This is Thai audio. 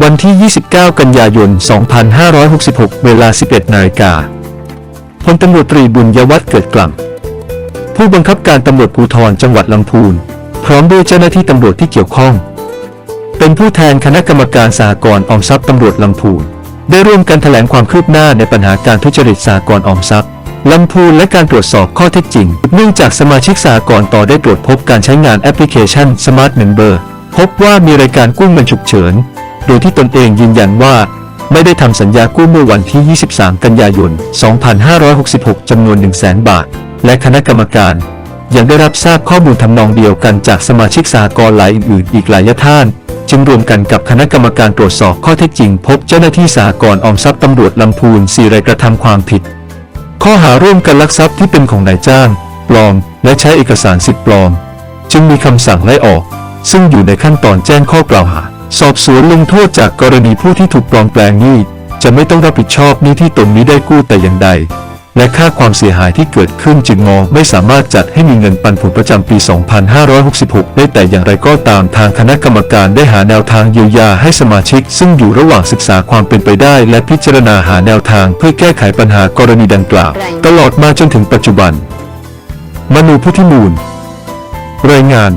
วันที่ 29 กันยายน 2566 เวลา 11 นาฬิกาพลตำรวจตรีบุญยวัฒน์เกิดกล่ำผู้บังคับการตำรวจภูธรจังหวัดลำพูน พร้อมด้วยเจ้าหน้าที่ตำรวจที่เกี่ยวข้อง เป็นผู้แทนคณะกรรมการสหกรออมทรัพย์ตำรวจลำพูน ได้ร่วมกันแถลงความคืบหน้าในปัญหาการทุจริตสหกรออมทรัพย์ลำพูนและการตรวจสอบข้อเท็จจริง เนื่องจากสมาชิกสหกรต่อได้ตรวจพบการใช้งานแอปพลิเคชัน Smart Member พบว่ามีรายการกู้เงินฉุกเฉิน โดยที่ตนเองยืนยันว่า ไม่ได้ทำสัญญากู้เมื่อวันที่ 23 กันยายน 2566 จำนวน 1 0 0 0 0แบาท และคณะกรรมการ ยังได้รับทราบข้อมูลทำนองเดียวกันจากสมาชิกสหกรณ์รายอื่นๆ อีกหลายท่านจึงรวมกันกับคณะกรรมการตรวจสอบข้อเท็จจริง พบเจ้าหน้าที่สหกรณ์ออมทรัพย์ตำรวจลำพูนสี่รายกระทำความผิด ข้อหาร่วมกันลักทรัพย์ที่เป็นของนายจ้าง ปลอม และใช้เอกสารสิทธิ์ปลอม จึงมีคำสั่งไล่ออก ซึ่งอยู่ในขั้นตอนแจ้งข้อกล่าวหา สอบสวนลงโทษจากกรณีผู้ที่ถูกปลอมแปลงหนี้จะไม่ต้องรับผิดชอบหนี้ที่ตนนี้ได้กู้แต่อย่างใด และค่าความเสียหายที่เกิดขึ้นจึงงอไม่สามารถจัดให้มีเงินปันผลประจำปี 2566 ได้แต่อย่างไรก็ตามทางคณะกรรมการได้หาแนวทางเยียวยาให้สมาชิก ซึ่งอยู่ระหว่างศึกษาความเป็นไปได้ และพิจารณาหาแนวทางเพื่อแก้ไขปัญหากรณีดังกล่าว ตลอดมาจนถึงปัจจุบัน มนูพุทธิมูล รายงาน